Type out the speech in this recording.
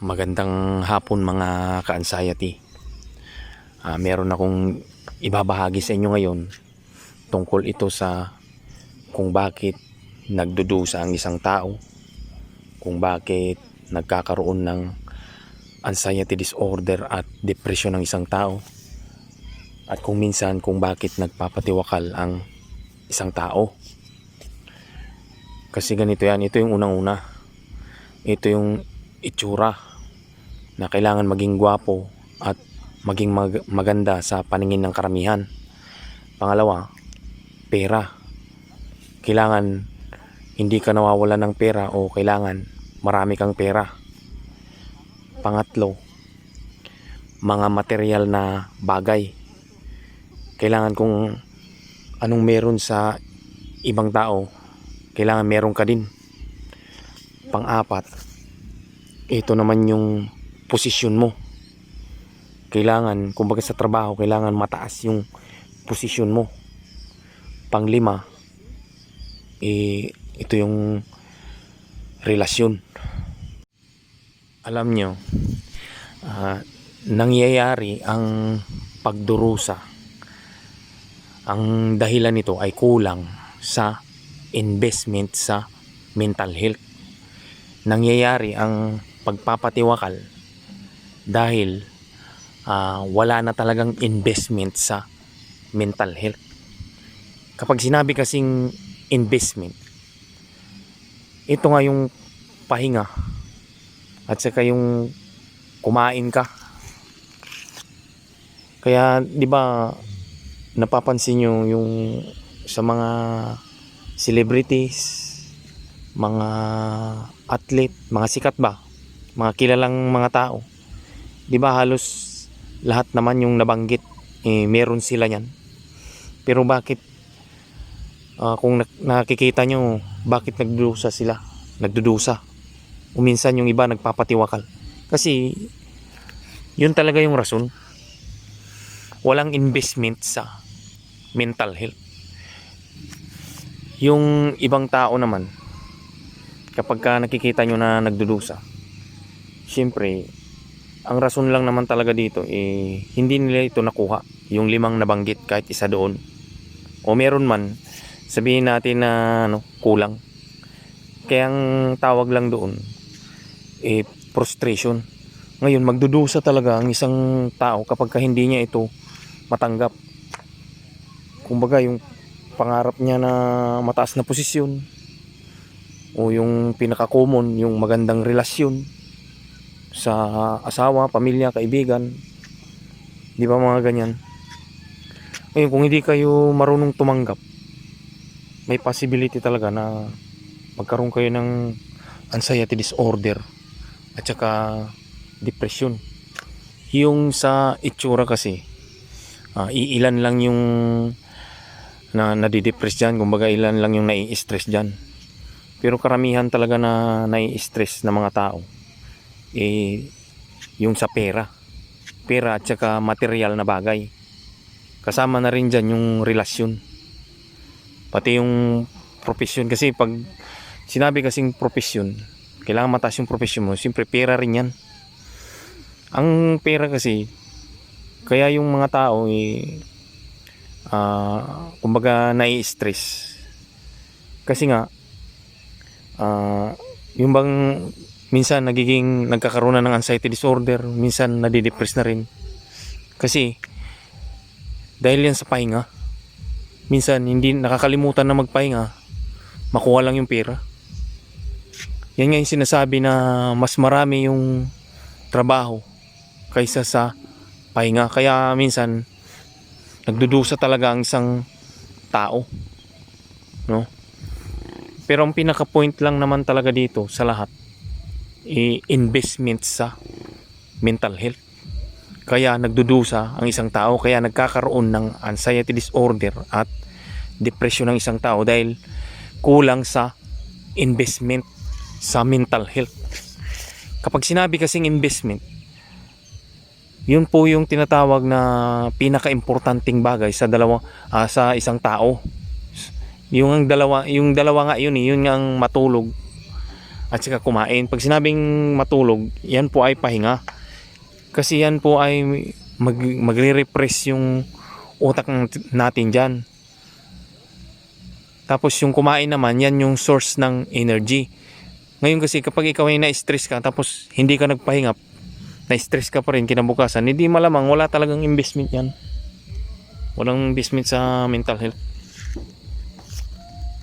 Magandang hapon mga ka-anxiety. Ah, meron akong ibabahagi sa inyo ngayon tungkol ito sa kung bakit nagdudusa ang isang tao, kung bakit nagkakaroon ng anxiety disorder at depression ng isang tao, at kung minsan kung bakit nagpapatiwakal ang isang tao. Kasi ganito yan, ito yung unang-una. Ito yung itsura na kailangan maging gwapo at maging mag- maganda sa paningin ng karamihan. Pangalawa, pera. Kailangan hindi ka nawawala ng pera o kailangan marami kang pera. Pangatlo, mga material na bagay. Kailangan kung anong meron sa ibang tao, kailangan meron ka din. Pang-apat, ito naman yung posisyon mo. Kailangan, kumbaga sa trabaho, kailangan mataas yung posisyon mo. Panglima, eh, ito yung relasyon. Alam nyo, ah, nangyayari ang pagdurusa. Ang dahilan nito ay kulang sa investment sa mental health. Nangyayari ang pagpapatiwakal dahil ah, wala na talagang investment sa mental health. Kapag sinabi kasing investment, ito nga yung pahinga at saka yung kumain ka. Kaya 'di ba napapansin nyo yung sa mga celebrities, mga athlete, mga sikat ba, mga kilalang mga tao. 'Di ba halos lahat naman yung nabanggit eh, meron sila niyan. Pero bakit ah, kung nak- nakikita nyo bakit nagdudusa sila? Nagdudusa. O minsan yung iba nagpapatiwakal. Kasi yun talaga yung rason. Walang investment sa mental health. Yung ibang tao naman, kapag ka nakikita nyo na nagdudusa, syempre, ang rason lang naman talaga dito, eh, hindi nila ito nakuha. Yung limang nabanggit kahit isa doon. O meron man, sabihin natin na ano, kulang. Kaya ang tawag lang doon, eh, frustration. Ngayon, magdudusa talaga ang isang tao kapag ka hindi niya ito matanggap. Kumbaga, yung pangarap niya na mataas na posisyon o yung pinaka-common, yung magandang relasyon sa asawa, pamilya, kaibigan. Di ba mga ganyan? Ngayon, kung hindi kayo marunong tumanggap, may possibility talaga na magkaroon kayo ng anxiety disorder at saka depression. Yung sa itsura kasi, ah, iilan lang yung na nadidepress dyan, kumbaga ilan lang yung nai-stress dyan. Pero karamihan talaga na nai-stress na mga tao, eh, yung sa pera. Pera at saka material na bagay. Kasama na rin dyan yung relasyon. Pati yung profesyon. Kasi pag sinabi kasing profesyon, kailangan mataas yung profesyon mo. Siyempre pera rin yan. Ang pera kasi, kaya yung mga tao eh, ah, kumbaga nai-stress. Kasi nga, ah, yung bang minsan nagiging nagkakaroon na ng anxiety disorder, minsan nadidepress na rin. Kasi, dahil yan sa pahinga, minsan hindi nakakalimutan na magpahinga, makuha lang yung pera. Yan nga yung sinasabi na mas marami yung trabaho kaysa sa pahinga. Kaya minsan, nagdudusa talaga ang isang tao. No? Pero ang pinaka-point lang naman talaga dito sa lahat, i-investment sa mental health. Kaya nagdudusa ang isang tao, kaya nagkakaroon ng anxiety disorder at depression ng isang tao dahil kulang sa investment sa mental health. Kapag sinabi kasing investment, yun po yung tinatawag na pinaka-importanting bagay sa dalawa ah, sa isang tao. Yung ang dalawa, yung dalawa nga yun, eh, yun nga ang matulog at saka kumain. Pag sinabing matulog, yan po ay pahinga. Kasi yan po ay mag, magre-repress yung utak natin dyan. Tapos yung kumain naman, yan yung source ng energy. Ngayon kasi kapag ikaw ay na-stress ka, tapos hindi ka nagpahinga, na-stress ka pa rin kinabukasan, hindi malamang wala talagang investment yan. Walang investment sa mental health.